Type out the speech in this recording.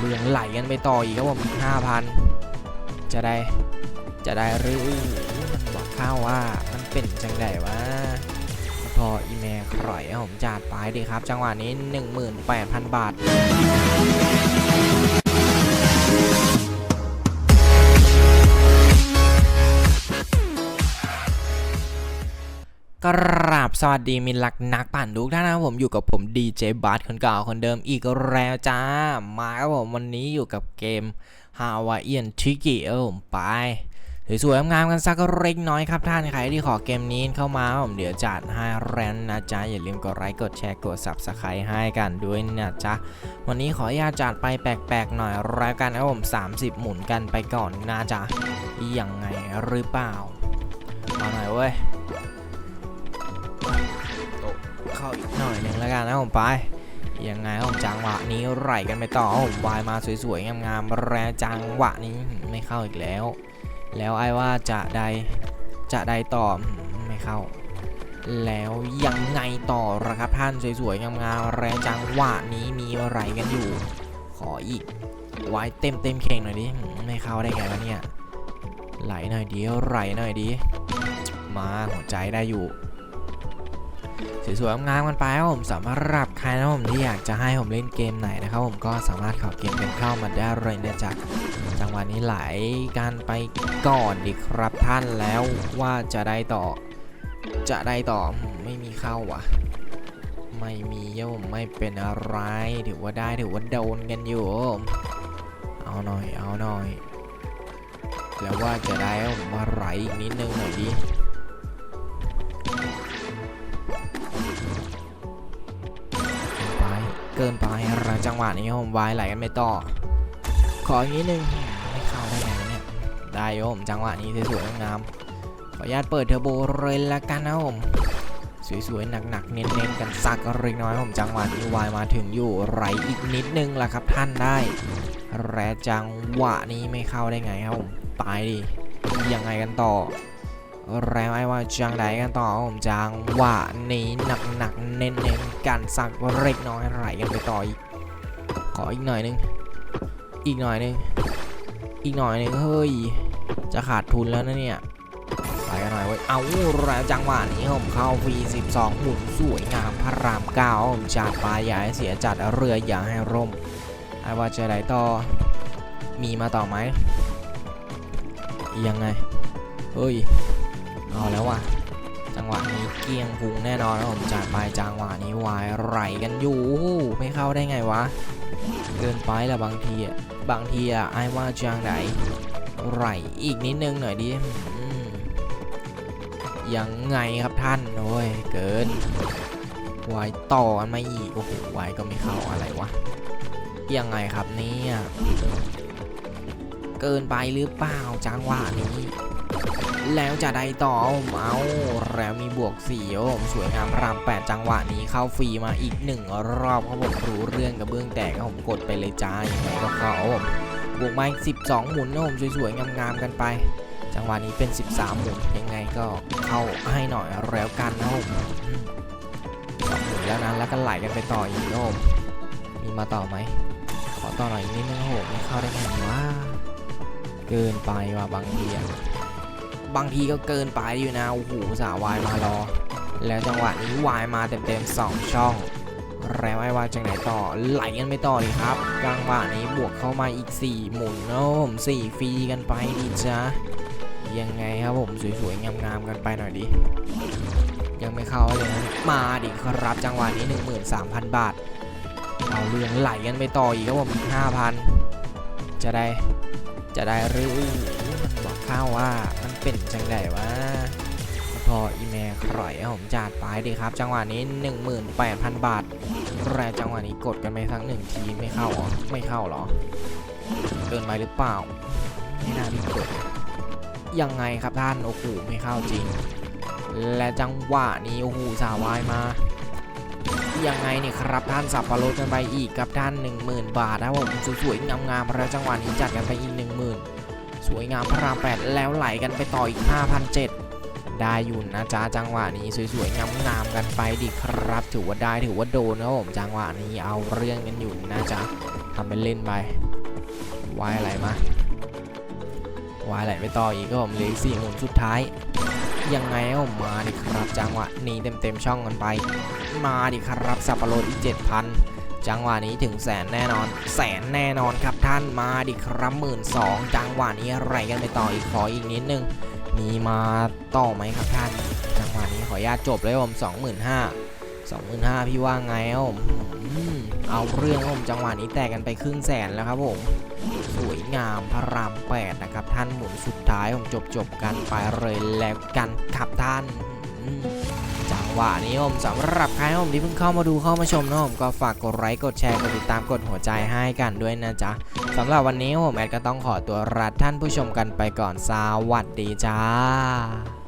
เรื่องไหลกันไปต่ออีกครับผมอีกห้าพันจะได้จะได้หรือมันบอกข้าวว่ามันเป็นจังไดวะพออีเมลคร่อยผมจัดไปดีครับ จังหวะนี้ 18,000 บาท กราบสวัสดีมิตรรักนักปั่นทุกท่านนะครับผมอยู่กับผมดีเจบัสคนเก่าคนเดิมอีกแล้วจ้า มาครับผมวันนี้อยู่กับเกม Hawaiian t i k i เออผมไป สวยๆงามกันสักเล็กน้อยครับท่านใครที่ขอเกมนี้เข้ามาผมเดี๋ยวจัดให้แรนนะจ๊ะ อย่าลืมกดไลค์กดแชร์กด Subscribe ให้กันด้วยนะจ๊ะ วันนี้ขออนุญาตจัดไปแปลกๆหน่อยแล้วกันนะผม 30 หมุนกันไปก่อนนะจ๊ะยังไงหรือเปล่าเอาหน่อยเว้ย เข้าอีกหน่อยหนึ่งแล้วกันนะผมไปยังไงผมจังหวะนี้ไหลกันไปต่อผมวายมาสวยๆงามๆแรจังหวะนี้ไม่เข้าอีกแล้ว แล้วไอ้ว่าจะได้จะได้ต่อไม่เข้า แล้วยังไงต่อละครับท่านสวยๆงามๆแรจังหวะนี้มีไหลกันอยู่ ขออีกไว้เต็มเต็มเข่งหน่อยดิไม่เข้าได้ไงวะเนี่ยไหลหน่อยดีไหลหน่อยดีมาหัวใจได้อยู่ สวยๆงามๆกันไปครับผมสำหรับใครนะผมที่อยากจะให้ผมเล่นเกมไหนนะครับผมก็สามารถขอเกมกันเข้ามาได้เลยนะจ๊ะจังหวะนี้ไหลกันไปก่อนดีครับท่านแล้วว่าจะได้ต่อ จะได้ต่อไม่มีเข้าว่ะไม่มีโยมไม่เป็นอะไรถือว่าได้ถือว่าโดนกันอยู่เอาหน่อยเอาหน่อยแล้วว่าจะได้ผมมาไหลอีกนิดนึงหน่อยดิ เกินไปละจังหวะนี้ผมวายไหลกันไม่ต่อ ขออีกนิดนึงไม่เข้าได้ไงเนี่ยได้โยมจังหวะนี้สวยๆงามขออนุญาตเปิดเทอร์โบเลยละกันนะผมสวยๆหนักๆเน้นๆกันสักเล็กน้อยผมจังหวะนี้วายมาถึงอยู่ไหลอีกนิดนึงละครับท่านได้แรจังหวะนี้ไม่เข้าได้ไงครับผมไปดิยังไงกันต่อ แล้วไอ้ว่าจังไดกันต่อผมจังหวะนี้หนักหนักๆเน้นเน้นๆกันสักเล็กน้อยไหลกันไปต่ออีกขออีกหน่อยนึงอีกหน่อยนึงอีกหน่อยนึงเฮ้ยจะขาดทุนแล้วนะเนี่ยไปกันหน่อยเว้ยเอาแล้วจังหวะนี้ผมเข้าฟรี 12 หมุนสวยงามพระรามเก้าผมจัดไปอย่าให้เสียจัดเรืออย่าให้ร่มไอ้ว่าจะไดต่อมีมาต่อไหมยังไงเฮ้ย เอาแล้วว่ะ จังหวะนี้เกี้ยงพุงแน่นอนนะผมจัดไปจังหวะนี้วายไหลกันอยู่ ไม่เข้าได้ไงวะ เกินไปละบางทีอะ บางทีอะไอ้ว่าจังไหนไหลอีกนิดนึงหน่อยดิยังไงครับท่านโอ้ยเกินวายต่อกันมาอีกโอ้โหวายก็ไม่เข้าอะไรวะยังไงครับเนี่ยเกินไปหรือเปล่าจังหวะนี้ แล้วจะได้ต่อเมาแล้วมีบวก4โอ้มสวยงามพระราม8จังหวะนี้เข้าฟรีมาอีก 1 รอบครับผมรู้เรื่องกับเบื้องแตกครับผมกดไปเลยจ้าอย่างไรก็เข้าบวกมาอีก12 หมุนนะผมสวยๆงามๆกันไป จังหวะนี้เป็น 13 หมุนยังไงก็เข้าให้หน่อยแล้วกันนะผมสองหมุนแล้วนะแล้วก็ไหลกันไปต่ออีกนะผมมีมาต่อไหมขอต่อหน่อยอีกนิดนึงครับผมไม่เข้าได้ไงวะเกินไปว่ะบางทีอะ บางทีก็เกินไปอยู่นะ โอ้โห สาวายมารอ แล้วจังหวะนี้วายมาเต็มๆสองช่อง แล้วไอ้ว่าจังไหนต่อ ไหลกันไม่ต่อดีครับ กลางบ่านี้บวกเข้ามาอีก 4 หมุนเนอะผมสี่ฟรีกันไปดีจ้ายังไงครับผมสวยๆงามๆกันไปหน่อยดิ ยังไม่เข้าเลยนะมาดิครับจังหวะนี้ 13,000 บาท เอาเรื่องไหลกันไปต่ออีกครับผมอีก5,000 จะได้จะได้หรือมันบอกข้าวว่ามัน เป็นจังไดวะพออีเมลคร่อยผมจัดไปดีครับ จังหวะนี้ 18,000 บาทแรจังหวะนี้กดกันไปทั้งหนึ่งทีไม่เข้าเหรอไม่เข้าหรอ เกินไปหรือเปล่า ไม่น่ามีกดยังไงครับท่านโอ้โหไม่เข้าจริง และจังหวะนี้โอ้โหสาวายมายังไงเนี่ยครับท่านสับปะรดกันไปอีกครับท่าน 10,000 บาทนะผมสวยๆงามๆแล้วจังหวะนี้จัดกันไปอีก สวยงามพระราม8แล้วไหลกันไปต่ออีก5,700ได้อยู่นะจ๊ะจังหวะนี้สวยๆงามๆกันไปดิครับ ถือว่าได้ถือว่าโดนนะครับผมจังหวะนี้เอาเรื่องกันอยู่นะจ๊ะทำเป็นเล่นไปวายอะไรมาวายไหลไปต่ออีกก็ผมเหลือสี่หมุนสุดท้ายยังไงผมมาดิครับจังหวะนี้เต็มๆช่องกันไป มาดิครับสับปะรดอีก7,000จั จังหวะนี้ถึงแสนแน่นอน แสนแน่นอนครับท่านมาดิครับหมื่นสองจังหวะนี้อะไรกันไปต่ออีกขออีกนิดนึง มีมาต่อไหมครับท่าน จังหวะนี้ขออนุญาตจบเลยผม25,000 25,000พี่ว่าไงครับผมอืมเอาเรื่องผมจังหวะนี้แตกกันไปครึ่งแสนแล้วครับผมสวยงามพระรามแปดนะครับท่านหมุนสุดท้ายผมจบจบกันไปเลยแล้วกันครับท่าน จังหวะนี้ผมสำหรับใครผมที่เพิ่งเข้ามาดูเข้ามาชมนะผมก็ฝากกดไลค์กดแชร์กดติดตามกดหัวใจให้กันด้วยนะจ๊ะสำหรับวันนี้ผมแอดก็ต้องขอตัวลาท่านผู้ชมกันไปก่อนสวัสดีจ้า